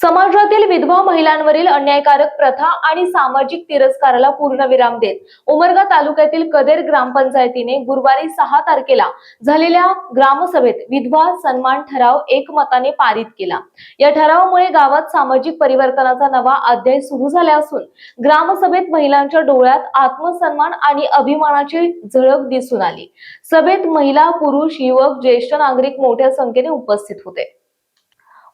समाजातील विधवा महिलांवरील अन्यायकारक प्रथा आणि सामाजिक तिरस्काराला पूर्णविराम देत उमरगा तालुक्यातील कदेर ग्रामपंचायतीने गुरुवारी सहा तारखेला झालेल्या ग्रामसभेत विधवा सन्मान ठराव एकमताने पारित केला. या ठरावामुळे गावात सामाजिक परिवर्तनाचा नवा अध्याय सुरू झाला असून ग्रामसभेत महिलांच्या डोळ्यात आत्मसन्मान आणि अभिमानाची झळक दिसून आली. सभेत महिला पुरुष युवक ज्येष्ठ नागरिक मोठ्या संख्येने उपस्थित होते.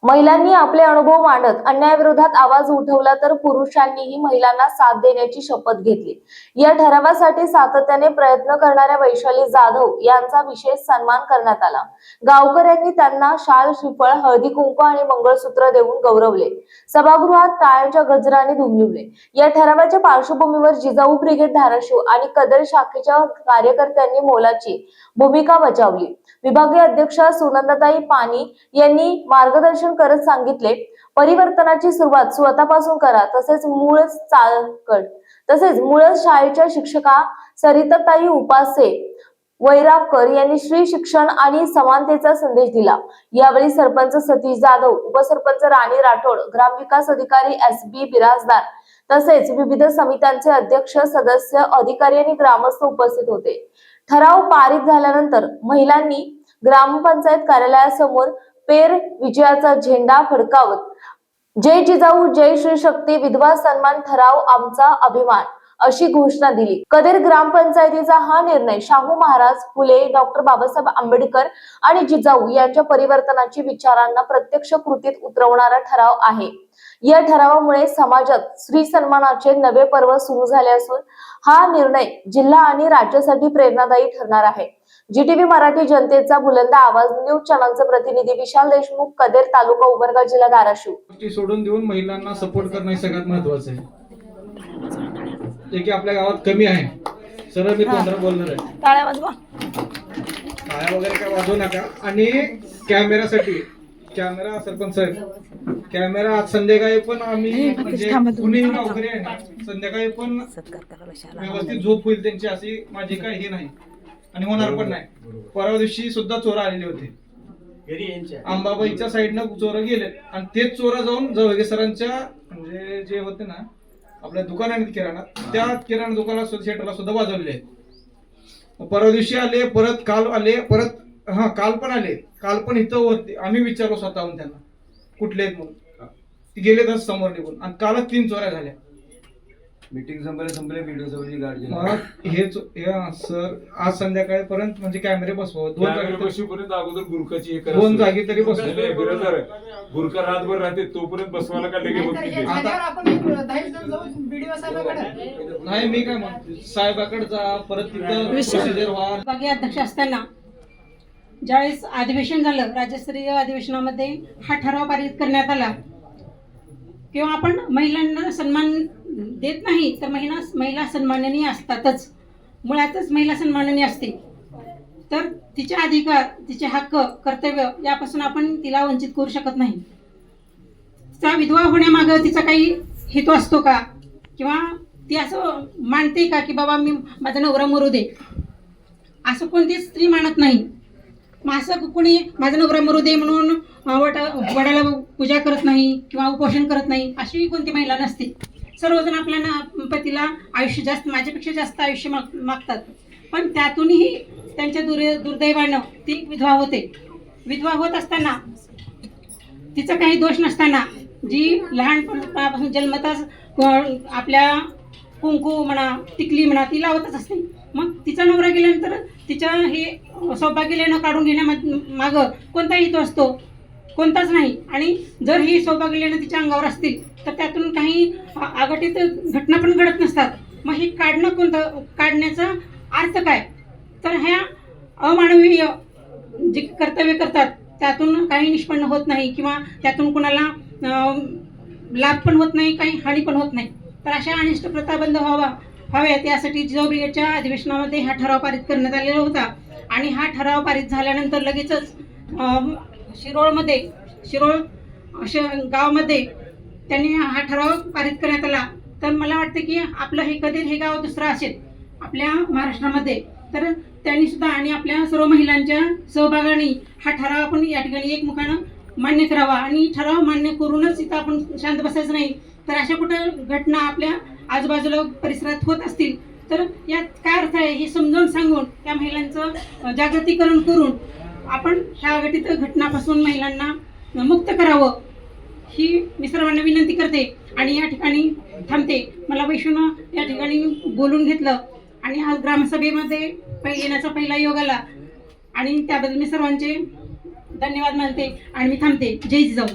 महिलांनी आपले अनुभव मांडत अन्यायाविरोधात आवाज उठवला तर पुरुषांनीही महिलांना साथ देण्याची शपथ घेतली. या ठरावासाठी सातत्याने प्रयत्न करणाऱ्या वैशाली जाधव यांचा विशेष सन्मान करण्यात आला. गावकऱ्यांनी त्यांना शाल श्रीफळ हळदी कुंकू आणि मंगळसूत्र देऊन गौरवले. सभागृहात टाळ्यांच्या गजराने धुमलिवले या ठरावाच्या पार्श्वभूमीवर जिजाऊ ब्रिगेड धाराशिव आणि कदर शाखेच्या कार्यकर्त्यांनी मोलाची भूमिका बजावली. विभागीय अध्यक्ष सुनंदाताई पाणी यांनी मार्गदर्शन करत सांगितले. परिवर्तनाची सुरुवात स्वतःपासून करा. तसेच मूळ चालकड तसेच मूळ शाळेच्या शिक्षका सरिताताई उपासे वैरावकर यांनी श्री शिक्षण आणि समानतेचा संदेश दिला. यावेळी सरपंच सतीश जाधव उपसरपंच राणी राठोड ग्रामविकास अधिकारी एस बी बिराजदार तसेच विविध समित्यांचे अध्यक्ष सदस्य अधिकारी आणि ग्रामस्थ उपस्थित होते. ठराव पारित झाल्यानंतर महिलांनी ग्रामपंचायत कार्यालयासमोर पेर विजयाचा झेंडा फडकावत. जय जिजाऊ जय श्री शक्ती विधवा सन्मान ठराव आमचा अभिमान. अशी घोषणा दिली. कदेर ग्रामपंचायतीचा हा निर्णय शाहू महाराज फुले डॉक्टर बाबासाहेब आंबेडकर आणि जिजाऊ यांच्या परिवर्तनाची विचारांना प्रत्यक्ष कृतीत उतरवणारा ठराव आहे. या ठरावामुळे समाजात स्त्री सन्मानाचे नवे पर्व सुरू झाले असून हा निर्णय जिल्हा आणि राज्यासाठी प्रेरणादायी ठरणार आहे. जीटीव्ही मराठी जनतेचा बुलंद आवाज न्यूज चॅनलचे प्रतिनिधी विशाल देशमुख कदेर तालुका उमरगा जिल्हा धाराशिव. सोडून देऊन महिलांना सपोर्ट करणं सगळ्यात महत्वाचं आहे. जे की आपल्या गावात कमी आहे. सरळ मी तोंडावर बोलणार आहे. टाळ्या वाजवा. टाळ्या वगैरे काय वाजवू नका. आणि कॅमेऱ्यासाठी कॅमेरा सरपंच साहेब कॅमेरा आज संध्याकाळी पण आम्ही म्हणजे कुणी गावकरी आहे ना संध्याकाळी पण व्यवस्थित झोप होईल त्यांची अशी माझी काय हे नाही. आणि होणार पण नाही. परवा दिवशी सुद्धा चोर आलेले होते. अंबाबाईच्या साईडनं चोर गेले आणि तेच चोर जाऊन जवळ सरांच्या म्हणजे जे होते ना आपल्या दुकान आहेत किराणा. त्या किराणा दुकानाला शेटरला सुद्धा वाजवलेले आहेत. मग परवा दिवशी आले परत काल आले परत हा काल पण आले. काल पण इथं होते. आम्ही विचारलो स्वतःहून त्यांना. कुठले आहेत म्हणून. ते गेले तसं समोर निघून. आणि कालच तीन चोऱ्या झाल्या. मीटिंग संपले संपले व्हिडिओ सगळी गाडी मग हे हे सर आज संध्याकाळपर्यंत म्हणजे कॅमेरे बसवा दोन जागी अगोदर गुरखाची हे करा. दोन जागी तरी बसवा. नाही, नाही, बिराजदार आहे. गुरखा रातभर राहते तोपर्यंत बसवायला का लगे होत नाही ते. आपण एक दहावीस जण जाऊ व्हिडिओ साहेबाकडे नाही मी काय म्हणतो साहेबाकडे जा परत तिथं प्रोसिजर व्हा विभागीय अध्यक्ष असताना ज्यावेळेस अधिवेशन झालं राज्यस्तरीय अधिवेशनामध्ये हा ठराव पारित करण्यात आला किंवा आपण महिलांना सन्मान देत नाही तर महिला महिला सन्माननीय असतातच. मुळातच महिला सन्माननीय असते. तर तिचे अधिकार तिचे हक्क कर्तव्य यापासून आपण तिला वंचित करू शकत नाही. तिचा विधवा होण्यामागं तिचा काही हेतू असतो का? किंवा ती असं मानते का की बाबा मी माझा नवरा मरू दे? असं कोणती स्त्री मानत नाही. मग असं कोणी माझा नवरा मरू दे म्हणून वट वडाला पूजा करत नाही किंवा उपोषण करत नाही अशी कोणती महिला नसते. सर्वजण आपल्या ना- पतीला आयुष्य जास्त माझ्यापेक्षा जास्त आयुष्य माग मागतात. पण त्यातूनही त्यांच्या दुर दुर्दैवानं ती विधवा होते. विधवा होत असताना तिचा काही दोष नसताना जी लहानपणापासून जन्मताच आपल्या कुंकू म्हणा टिकली म्हणा ती लावतच असते. मग तिचा नवरा गेल्यानंतर तिच्या हे सौभाग्य लेणं काढून घेण्या मागं कोणता हेतू असतो. कोणताच नाही. आणि जर ही सौभाग्य तिच्या अंगावर असतील तर त्यातून काही आ- अघटित घटना पण घडत नसतात. मग हे काढणं कोणतं? काढण्याचा अर्थ काय? तर ह्या अमानवीय जे कर्तव्य करतात त्यातून काही निष्पन्न होत नाही किंवा त्यातून कुणाला लाभ पण होत नाही काही हानी पण होत नाही. तर अशा अनिष्ट प्रथा बंद व्हावा व्हाव्यात यासाठी जिजाऊ ब्रिगेडच्या अधिवेशनामध्ये हा ठराव पारित करण्यात आलेला होता. आणि हा ठराव पारित झाल्यानंतर लगेचच शिरोळमध्ये शिरोळ अशा गावामध्ये त्यांनी हा ठराव पारित करण्यात आला. तर मला वाटतं की आपलं हे कधी हे गाव दुसरं असेल आपल्या महाराष्ट्रामध्ये तर त्यांनी सुद्धा आणि आपल्या सर्व महिलांच्या सहभागाने हा ठराव आपण या ठिकाणी एकमुखानं मान्य करावा. आणि ठराव मान्य करूनच इथं आपण शांत बसायचं नाही. तर अशा कुठं घटना आपल्या आजूबाजूला परिसरात होत असतील तर यात काय अर्थ आहे हे समजावून सांगून त्या महिलांचं जागृतीकरण करून आपण ह्या घटित घटनापासून महिलांना मुक्त करावं ही मी सर्वांना विनंती करते आणि या ठिकाणी थांबते. मला वैष्णव या ठिकाणी बोलून घेतलं आणि आज ग्रामसभेमध्ये पहि- येण्याचा पहिला योग आला. आणि त्याबद्दल मी सर्वांचे धन्यवाद मानते आणि मी थांबते. जय जाऊ